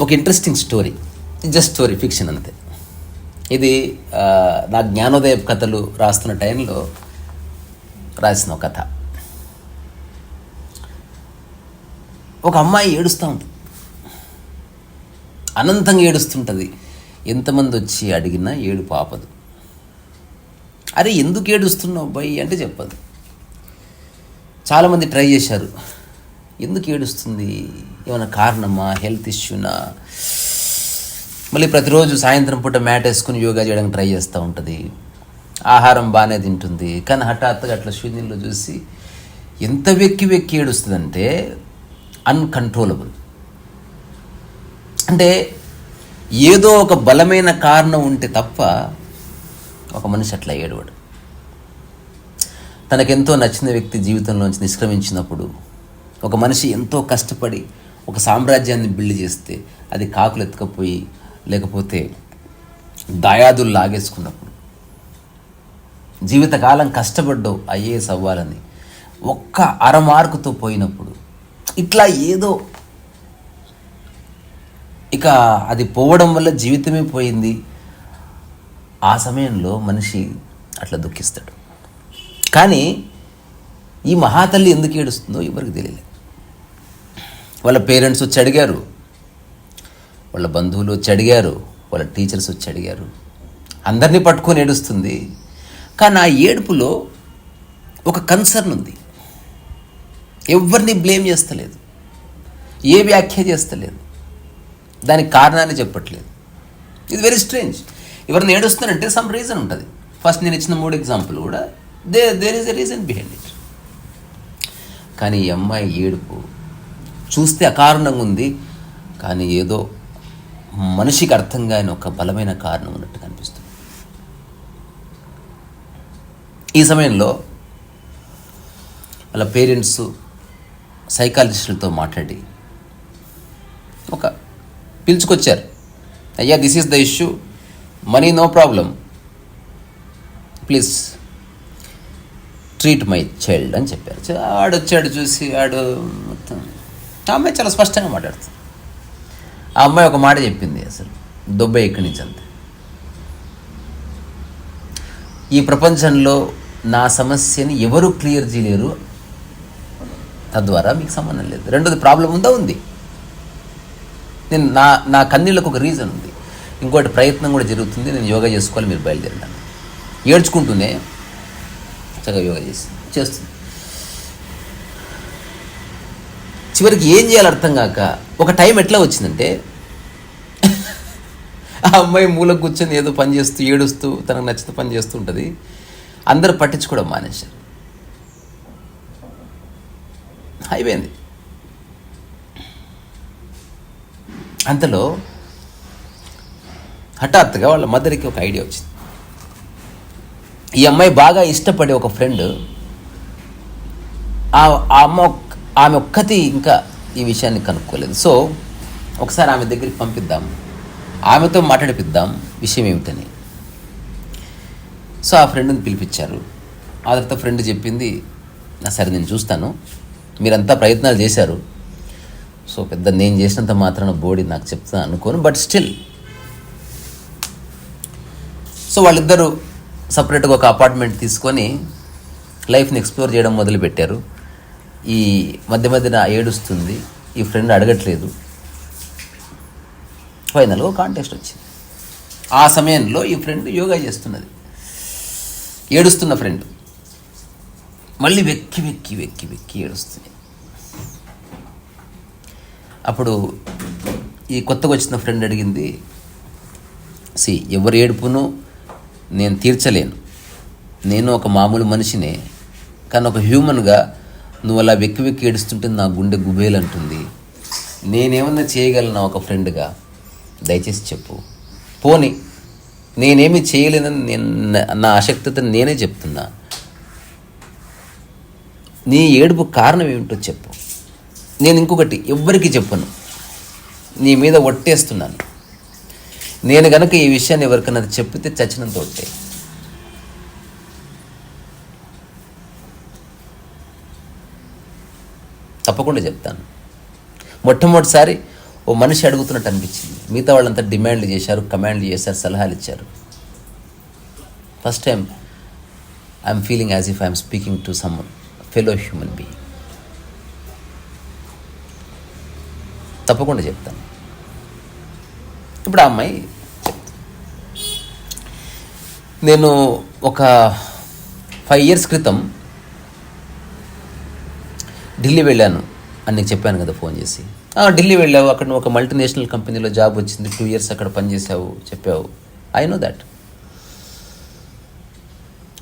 ఒక interesting story just story fiction అంతే. ఇది నా జ్ఞానోదయ కథలు రాస్తున్న టైంలో రాసిన కథ. ఒక అమ్మాయి ఏడుస్తూ ఉంటుంది అనంతంగా ఏడుస్తుంటుంది. ఎంతమంది వచ్చి అడిగినా ఏడు పాపదు అరే ఎందుకు ఏడుస్తున్నావు అబ్బాయి? అంటే చెప్పదు. చాలామంది ట్రై చేశారు. ఎందుకు ఏడుస్తుంది? ఏమైనా కారణమా? హెల్త్ ఇష్యూనా? మళ్ళీ ప్రతిరోజు సాయంత్రం పూట మ్యాట్ వేసుకుని యోగా చేయడానికి ట్రై చేస్తూ ఉంటుంది. ఆహారం బాగానే తింటుంది. కానీ హఠాత్తుగా అట్లా శూన్యంలో చూసి ఎంత వెక్కి వెక్కి ఏడుస్తుందంటే అన్కంట్రోలబుల్ అంటే ఏదో ఒక బలమైన కారణం ఉంటే తప్ప ఒక మనిషి అట్లా ఏడవడు. తనకెంతో నచ్చిన వ్యక్తి జీవితంలోంచి నిష్క్రమించినప్పుడు ఒక మనిషి ఎంతో కష్టపడి ఒక సామ్రాజ్యాన్ని బిల్డ్ చేస్తే అది కాకులు ఎత్తుకపోయి లేకపోతే దాయాదులు లాగేసుకున్నప్పుడు జీవితకాలం కష్టపడ్డావు ఐఏఎస్ అవ్వాలని ఒక్క అరమార్కుతో పోయినప్పుడు ఇట్లా ఏదో ఇక అది పోవడం వల్ల జీవితమే పోయింది. ఆ సమయంలో మనిషి అట్లా దుఃఖిస్తాడు. కానీ ఈ మహాతల్లి ఎందుకు ఏడుస్తుందో ఎవరికి తెలియలేదు. వాళ్ళ పేరెంట్స్ వచ్చి అడిగారు. వాళ్ళ బంధువులు వచ్చి అడిగారు. వాళ్ళ టీచర్స్ వచ్చి అడిగారు. అందరినీ పట్టుకొని ఏడుస్తుంది. కానీ ఆ ఏడుపులో ఒక కన్సర్న్ ఉంది. ఎవరిని బ్లేమ్ చేస్తలేదు. ఏ వ్యాఖ్య చేస్తలేదు. దానికి కారణాన్ని చెప్పట్లేదు. ఇది వెరీ స్ట్రేంజ్ ఎవరిని ఏడుస్తున్నారంటే సమ్ రీజన్ ఉంటుంది. ఫస్ట్ నేను ఇచ్చిన మూడు ఎగ్జాంపుల్ కూడా the there is a reason behind it కానీ ఈ అమ్మాయి ఏడుపు చూస్తే అకారణంగా ఉంది. కానీ ఏదో మనిషికి అర్థం కాని ఒక బలమైన కారణం ఉన్నట్టు కనిపిస్తుంది. ఈ సమయంలో వాళ్ళ పేరెంట్స్ సైకాలజిస్టులతో మాట్లాడి ఒక పిలుచుకొచ్చారు. అయ్యా this is the issue money no problem please treat my child అని చెప్పారు. ఆడొచ్చాడు వచ్చాడు చూసి ఆడు మొత్తం ఆ అమ్మాయి చాలా స్పష్టంగా మాట్లాడుతుంది. ఆ అమ్మాయి ఒక మాట చెప్పింది అసలు. దుబ్బై ఇక్కడి నుంచి అంతే. ఈ ప్రపంచంలో నా సమస్యని ఎవరు క్లియర్ చేయలేరు. తద్వారా మీకు సంబంధం లేదు. రెండోది ప్రాబ్లం ఉందా? ఉంది. నేను నా నా కన్నీళ్ళకు ఒక రీజన్ ఉంది. ఇంకోటి ప్రయత్నం కూడా జరుగుతుంది. నేను యోగా చేసుకోవాలి మీరు బయలుదేరినాను ఏడ్చుకుంటూనే చక్కగా యోగా చేసి చేస్తుంది. చివరికి ఏం చేయాలి అర్థం కాక ఒక టైం ఎట్లా వచ్చిందంటే ఆ అమ్మాయి మూల కూర్చొని ఏదో పని చేస్తూ ఏడుస్తూ తనకు నచ్చిన పని చేస్తూ ఉంటుంది. అందరు పట్టించుకోవడం మానేశారు. అయిపోయింది అంతలో హఠాత్తుగా వాళ్ళ మదర్కి ఒక ఐడియా వచ్చింది. ఈ అమ్మాయి బాగా ఇష్టపడే ఒక ఫ్రెండ్ ఆ అమ్మ ఆమె ఒక్కతి ఇంకా ఈ విషయాన్ని కనుక్కోలేదు. సో ఒకసారి ఆమె దగ్గరికి పంపిద్దాం. ఆమెతో మాట్లాడిపిద్దాం విషయం ఏమిటని. సో ఆ ఫ్రెండ్ని పిలిపించారు. ఆ తర్వాత ఫ్రెండ్ చెప్పింది "నా సరే నేను చూస్తాను. మీరంతా ప్రయత్నాలు చేశారు. సో పెద్ద నేను చేసినంత మాత్రాన బోడీ నాకు చెప్తాను అనుకోను బట్ స్టిల్. సో వాళ్ళిద్దరూ సపరేట్గా ఒక అపార్ట్మెంట్ తీసుకొని లైఫ్ని ఎక్స్ప్లోర్ చేయడం మొదలుపెట్టారు. ఈ మధ్య మధ్యన ఏడుస్తుంది. ఈ ఫ్రెండ్ అడగట్లేదు. ఫైనల్గా కాంటెస్ట్ వచ్చింది. ఆ సమయంలో ఈ ఫ్రెండ్ యోగా చేస్తున్నది. ఏడుస్తున్న ఫ్రెండ్ మళ్ళీ వెక్కి వెక్కి వెక్కి వెక్కి ఏడుస్తుంది. అప్పుడు ఈ కొత్తగా వచ్చిన ఫ్రెండ్ అడిగింది సి ఎవరి ఏడుపును నేను తీర్చలేను. నేను ఒక మామూలు మనిషినే కానీ ఒక హ్యూమన్గా నువ్వు అలా వెక్కి వెక్కి ఏడుస్తుంటే నా గుండె గుబేలంటుంది. నేనేమన్నా చేయగలను ఒక ఫ్రెండ్గా? దయచేసి చెప్పు. పోని నేనేమి చేయలేనని నేను నా- నా అశక్తతను నేనే చెప్తున్నా. నీ ఏడుపు కారణం ఏమిటో చెప్పు. నేను ఇంకొకటి ఎవ్వరికి చెప్పను. నీ మీద ఒట్టేస్తున్నాను. నేను గనక ఈ విషయాన్ని ఎవరికైనా చెప్పితే చచ్చినంత ఒట్టే. తప్పకుండా చెప్తాను. మొట్టమొదటిసారి ఓ మనిషి అడుగుతున్నట్టు అనిపించింది. మిగతా వాళ్ళంతా డిమాండ్లు చేశారు కమాండ్లు చేశారు సలహాలు ఇచ్చారు. First time I'm feeling as if I'm speaking to some fellow human being. తప్పకుండా చెప్తాను. ఇప్పుడు ఆ అమ్మాయి నేను ఒక ఫైవ్ ఇయర్స్ క్రితం ఢిల్లీ వెళ్ళాను అని నీకు చెప్పాను కదా ఫోన్ చేసి. ఢిల్లీ వెళ్ళావు అక్కడ నువ్వు ఒక మల్టీనేషనల్ కంపెనీలో జాబ్ వచ్చింది టూ ఇయర్స్ అక్కడ పనిచేసావు చెప్పావు. ఐ నో దాట్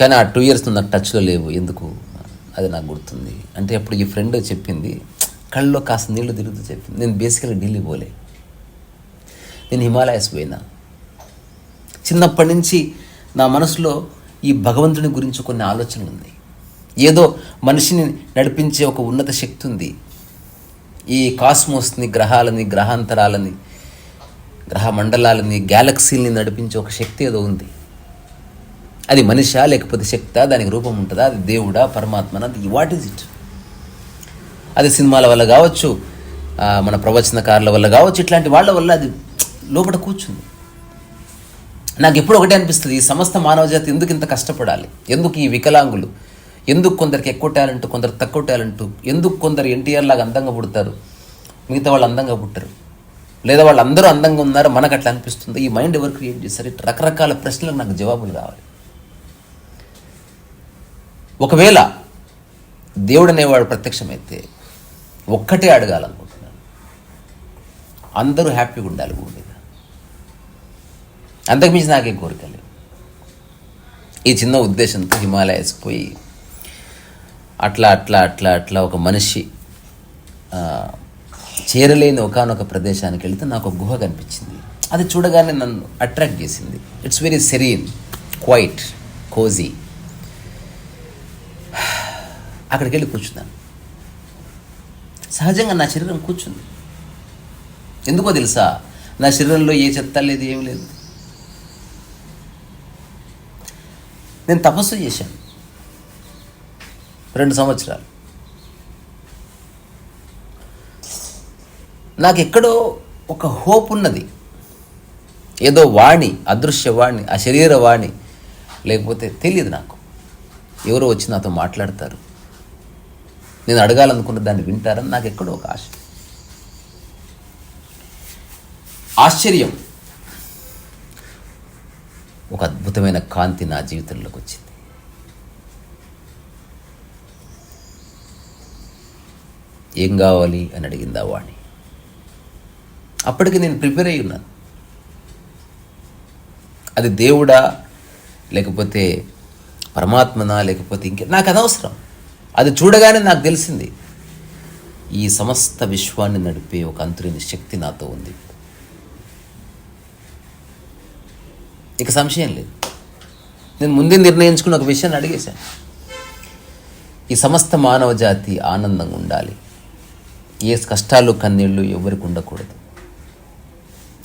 కానీ ఆ టూ ఇయర్స్ నాకు టచ్లో లేవు ఎందుకు? అది నాకు గుర్తుంది. అంటే అప్పుడు ఈ ఫ్రెండ్ చెప్పింది కళ్ళలో కాస్త నీళ్ళు తిరుగుతూ చెప్పింది నేను బేసికల్గా ఢిల్లీ పోలే. నేను హిమాలయస్ పోయినా. చిన్నప్పటి నుంచి నా మనసులో ఈ భగవంతుని గురించి కొన్ని ఆలోచనలు ఉన్నాయి. ఏదో మనిషిని నడిపించే ఒక ఉన్నత శక్తి ఉంది. ఈ కాస్మోస్ని గ్రహాలని గ్రహాంతరాలని గ్రహ మండలాలని గ్యాలక్సీల్ని నడిపించే ఒక శక్తి ఏదో ఉంది. అది మనిషా లేకపోతే శక్తా? దానికి రూపం ఉంటుందా? అది దేవుడా? పరమాత్మన? అది వాట్ ఈజ్ ఇట్ అది సినిమాల వల్ల కావచ్చు మన ప్రవచనకారుల వల్ల కావచ్చు ఇట్లాంటి వాళ్ళ వల్ల అది లోపల కూర్చుంది. నాకు ఎప్పుడు ఒకటే అనిపిస్తుంది ఈ సమస్త మానవజాతి ఎందుకు ఇంత కష్టపడాలి? ఎందుకు ఈ వికలాంగులు ఎందుకు కొందరికి ఎక్కువ టాలెంట్ కొందరు తక్కువ టాలెంట్ ఎందుకు కొందరు ఎన్టీఆర్ లాగా అందంగా పుడతారు? మిగతా వాళ్ళు అందంగా పుట్టరు. లేదా వాళ్ళు అందరూ అందంగా ఉన్నారు మనకు అట్లా అనిపిస్తుంది. ఈ మైండ్ ఎవరు క్రియేట్ చేస్తారు? ఇట్లా రకరకాల ప్రశ్నలకు నాకు జవాబులు కావాలి ఒకవేళ దేవుడు అనేవాడు ప్రత్యక్షమైతే ఒక్కటే అడగాలనుకుంటున్నాను. అందరూ హ్యాపీగా ఉండాలి భూమి మీద. అంతకుమించి నాకేం కోరిక లేదు. ఈ చిన్న ఉద్దేశంతో హిమాలయస్కి పోయి అట్లా అట్లా అట్లా అట్లా ఒక మనిషి చేరలేని ఒకనొక ప్రదేశానికి వెళితే నాకు ఒక గుహ కనిపించింది. అది చూడగానే నన్ను అట్రాక్ట్ చేసింది. It's very serene quiet cosy అక్కడికి వెళ్ళి కూర్చున్నాను. సహజంగా నా శరీరం కూర్చుంది. ఎందుకో తెలుసా? నా శరీరంలో ఏ చెత్త లేదు ఏం లేదు. నేను తపస్సు చేశాను. రెండు సంవత్సరాలు. నాకు ఎక్కడో ఒక హోప్ ఉన్నది. ఏదో వాణి అదృశ్య వాణి ఆ వాణి లేకపోతే తెలియదు నాకు. ఎవరో వచ్చి నాతో మాట్లాడతారు. నేను అడగాలనుకున్న దాన్ని వింటారని నాకు ఎక్కడో ఒక ఆశ. ఆశ్చర్యం. ఒక అద్భుతమైన కాంతి నా జీవితంలోకి వచ్చింది. ఏం కావాలి అని అడిగింది ఆ వాణి. అప్పటికి నేను ప్రిపేర్ అయి ఉన్నాను. అది దేవుడా లేకపోతే పరమాత్మనా లేకపోతే ఇంకే నాకు అనవసరం అది చూడగానే నాకు తెలిసింది. ఈ సమస్త విశ్వాన్ని నడిపే ఒక అంతులేని శక్తి నాతో ఉంది. ఇక సంశయం లేదు. నేను ముందే నిర్ణయించుకున్న ఒక విషయాన్ని అడిగేశాను. ఈ సమస్త మానవ జాతి ఆనందంగా ఉండాలి. ఏ కష్టాలు కన్నీళ్ళు ఎవరికి ఉండకూడదు.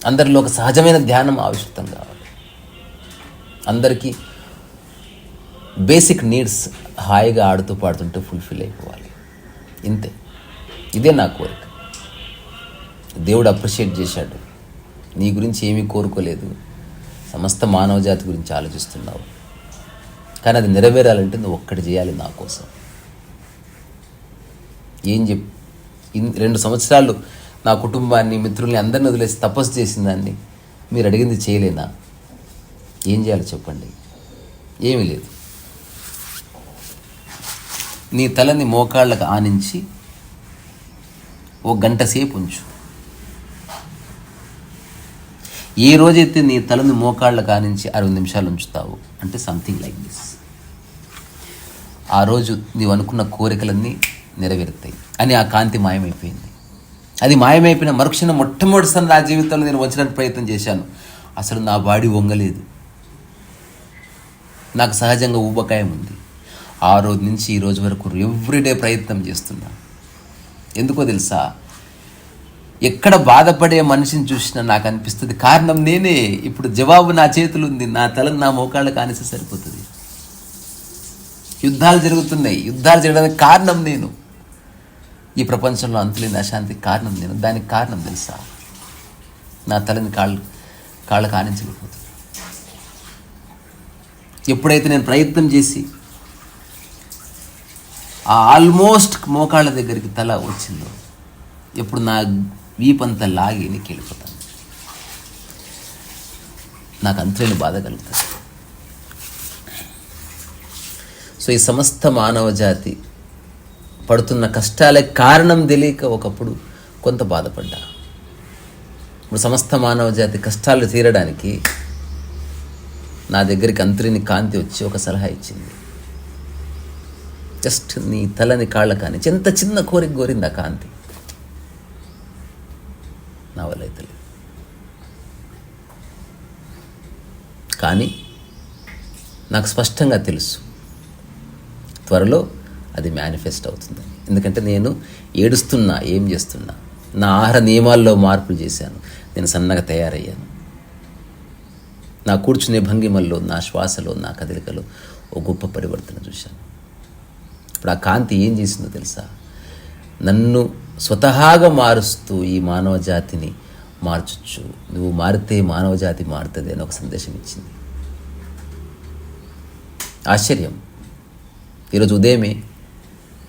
అందరిలో ఒక సహజమైన ధ్యానం ఆవిష్కృతం కావాలి. అందరికీ బేసిక్ నీడ్స్ హాయిగా ఆడుతూ పాడుతుంటే ఫుల్ఫిల్ అయిపోవాలి. ఇంతే. ఇదే నా కోరిక. దేవుడు అప్రిషియేట్ చేశాడు. నీ గురించి ఏమీ కోరుకోలేదు. సమస్త మానవ జాతి గురించి ఆలోచిస్తున్నావు. కానీ అది నెరవేరాలంటే నువ్వు ఒక్కటి చేయాలి నా కోసం. ఏం చెప్ రెండు సంవత్సరాలు నా కుటుంబాన్ని మిత్రుల్ని అందరిని వదిలేసి తపస్సు చేసిందాన్ని మీరు అడిగింది చేయలేనా ఏం చేయాలో చెప్పండి. ఏమీ లేదు. నీ తలని మోకాళ్ళకు ఆనించి ఓ గంట సేపు ఉంచు. ఏ రోజైతే నీ తలని మోకాళ్ళకు ఆనించి అరవై నిమిషాలు ఉంచుతావు అంటే సంథింగ్ లైక్ దిస్ ఆ రోజు నీవు అనుకున్న కోరికలన్నీ నెరవేరుతాయి. అని ఆ కాంతి మాయమైపోయింది. అది మాయమైపోయిన మరుక్షణం మొట్టమొదటిసారి నా జీవితంలో నేను వంచడానికి ప్రయత్నం చేశాను. అసలు నా బాడీ వంగలేదు. నాకు సహజంగా ఊబకాయం ఉంది. ఆ రోజు నుంచి ఈ రోజు వరకు ఎవ్రీడే ప్రయత్నం చేస్తున్నా. ఎందుకో తెలుసా? ఎక్కడ బాధపడే మనిషిని చూసినా నాకు అనిపిస్తుంది కారణం నేనే. ఇప్పుడు జవాబు నా చేతులు ఉంది. నా తలను నా మోకాళ్ళు కానిస్తే సరిపోతుంది. యుద్ధాలు జరుగుతున్నాయి. యుద్ధాలు జరగడానికి కారణం నేను. ఈ ప్రపంచంలో అంతులేని అశాంతికి కారణం నేను. దానికి కారణం తెలుసా? నా తలని కాళ్ళు కాళ్ళకు ఆనించలేకపోతున్నా. ఎప్పుడైతే నేను ప్రయత్నం చేసి ఆ ఆల్మోస్ట్ మోకాళ్ళ దగ్గరికి తల వచ్చిందో ఎప్పుడు నా వీపంతా లాగి నీకు వెళ్ళిపోతాను. నాకు అంతలేని బాధ కలుగుతుంది. సో ఈ సమస్త మానవ జాతి పడుతున్న కష్టాలకి కారణం తెలియక ఒకప్పుడు కొంత బాధపడ్డా. ఇప్పుడు సమస్త మానవ జాతి కష్టాలు తీరడానికి నా దగ్గరికి అంతరిని కాంతి వచ్చి ఒక సలహా ఇచ్చింది. జస్ట్ నీ తలని కాళ్ళ కానీ ఎంత చిన్న కోరిక కోరింది ఆ కాంతి. నా వల్ల కానీ నాకు స్పష్టంగా తెలుసు. త్వరలో అది మేనిఫెస్ట్ అవుతుంది. ఎందుకంటే నేను ఏడుస్తున్నా ఏం చేస్తున్నా నా ఆహార నియమాల్లో మార్పులు చేశాను నేను సన్నగా తయారయ్యాను. నా కూర్చునే భంగిమల్లో నా శ్వాసలో నా కదలికలో ఓ గొప్ప పరివర్తన చూశాను. ఇప్పుడు ఆ కాంతి ఏం చేసిందో తెలుసా? నన్ను స్వతహాగా మారుస్తూ ఈ మానవ జాతిని మార్చొచ్చు. నువ్వు మారితే మానవ జాతి మారుతుంది అని ఒక సందేశం ఇచ్చింది. ఆశ్చర్యం. ఈరోజు ఉదయమే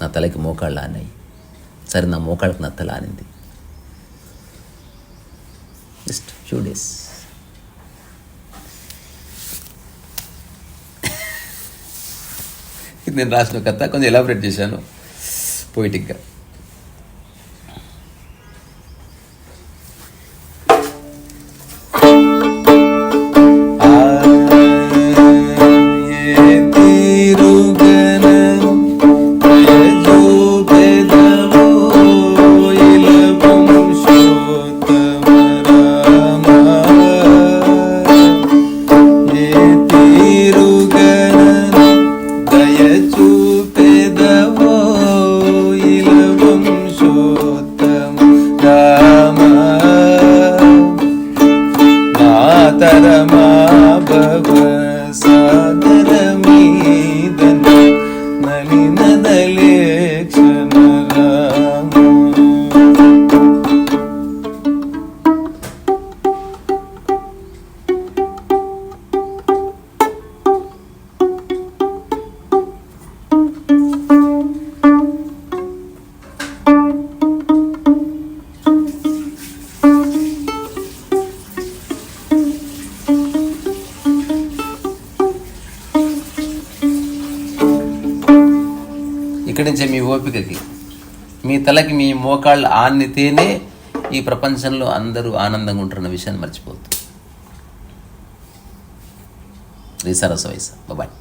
నా తలకి మోకాళ్ళు ఆనాయి సరే నా మోకాళ్ళకి నా తల ఆనింది జస్ట్ ఫ్యూ డేస్ ఇది నేను రాసిన కథ కొంచెం ఎలాబరేట్ చేశాను పోయిటిక్గా मातरमा भव सा ఓపికకి. మీ తలకి మీ మోకాళ్ళు ఆన్నితేనే ఈ ప్రపంచంలో అందరూ ఆనందంగా ఉంటున్న విషయాన్ని మర్చిపోతుంది రీసరస వయసు బాయ్